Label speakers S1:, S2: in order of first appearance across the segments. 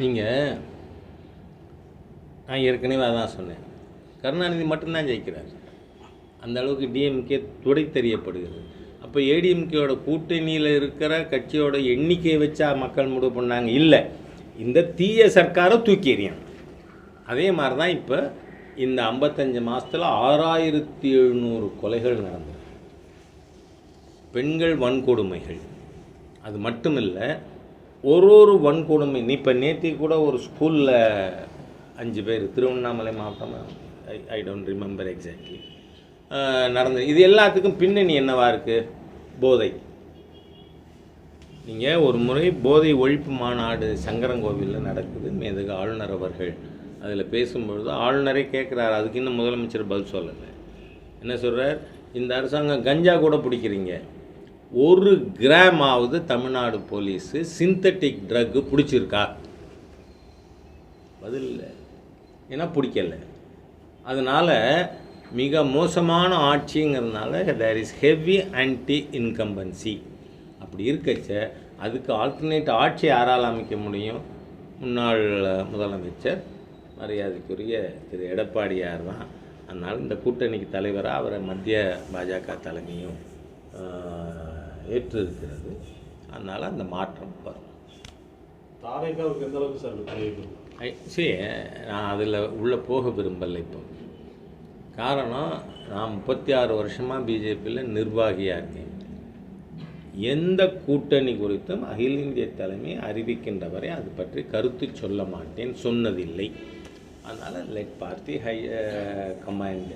S1: நீங்கள் நான் ஏற்கனவே அதான் சொன்னேன். கருணாநிதி மட்டும்தான் ஜெயிக்கிறார். அந்த அளவுக்கு டிஎம்கே துடை தெரியப்படுகிறது. அப்போ ஏடிஎம்கேயோட கூட்டணியில் இருக்கிற கட்சியோட எண்ணிக்கையை வச்சா மக்கள் முடிவு பண்ணாங்க? இல்லை. இந்த தீய சர்க்காரை தூக்கி எறியணும். அதே மாதிரி தான் இப்போ இந்த ஐம்பத்தஞ்சு மாதத்தில் ஆறாயிரத்தி எழுநூறு கொலைகள் நடந்தது பெண்கள் வன்கொடுமைகள். அது மட்டும் இல்லை ஒரு ஒரு வன்கொடுமை. நீ இப்போ நேற்று கூட ஒரு ஸ்கூலில் அஞ்சு பேர் திருவண்ணாமலை மாவட்டம் I I don't remember exactly நடந்தது. இது எல்லாத்துக்கும் பின்னணி என்னவா இருக்குது போதை. நீங்கள் ஒரு முறை போதை ஒழிப்பு மாநாடு சங்கரங்கோவிலில் நடக்குது. மேதகு ஆளுநர் அவர்கள் அதில் பேசும்பொழுது ஆளுநரே கேட்குறாரு அதுக்கு இன்னும் முதலமைச்சர் பதில் சொல்லலை. என்ன சொல்கிறார் இந்த அரசாங்கம் கஞ்சா கூட பிடிக்கிறீங்க. ஒரு கிராம் ஆவது தமிழ்நாடு போலீஸு சிந்தட்டிக் ட்ரக்கு பிடிச்சிருக்கா? பதில் இல்லை. ஏன்னா பிடிக்கல. அதனால் மிக மோசமான ஆட்சிங்கிறதுனால there is heavy anti incumbency அப்படி இருக்கச்ச அதுக்கு ஆல்டர்னேட் ஆட்சி யாரால் அமைக்க முடியும்? முன்னாள் முதலமைச்சர் மரியாதைக்குரிய திரு எடப்பாடியார் தான். அதனால் இந்த கூட்டணிக்கு தலைவராக அவரை மத்திய பாஜக தலைமையும் ஏற்று இருக்கிறது அதனால் அந்த மாற்றம் வரும்.
S2: தாவேக்காவுக்கு எந்த அளவுக்கு சார்
S1: சரி நான் அதில் உள்ளே போக விரும்பலை இப்போ. காரணம் நான் முப்பத்தி ஆறு வருஷமாக பிஜேபியில் நிர்வாகியாக இருக்கேன். எந்த கூட்டணி குறித்தும் அகில இந்திய தலைமை அறிவிக்கின்ற வரை அது பற்றி கருத்து சொல்ல மாட்டேன் சொன்னதில்லை. அதனால் let party high command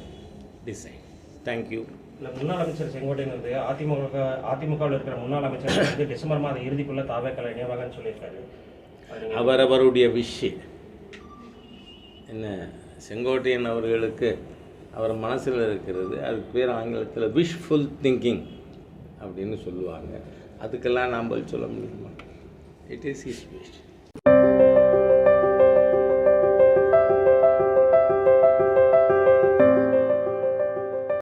S1: design thank you
S3: இல்லை முன்னாள் அமைச்சர் செங்கோட்டையன் வந்து அதிமுக அதிமுகவில் இருக்கிற முன்னாள் அமைச்சர் வந்து டிசம்பர் மாதம் இறுதிக்குள்ள தாவேக்கலை இணைவாங்கன்னு சொல்லியிருக்காரு.
S1: அவரவருடைய விஷ் என்ன செங்கோட்டையன் அவர்களுக்கு அவர் மனசில் இருக்கிறது அதுக்கு பேர் ஆங்கிலத்தில் விஷஃபுல் திங்கிங் அப்படின்னு சொல்லுவாங்க. அதுக்கெல்லாம் நாம் சொல்ல முடியுமா? It is is wish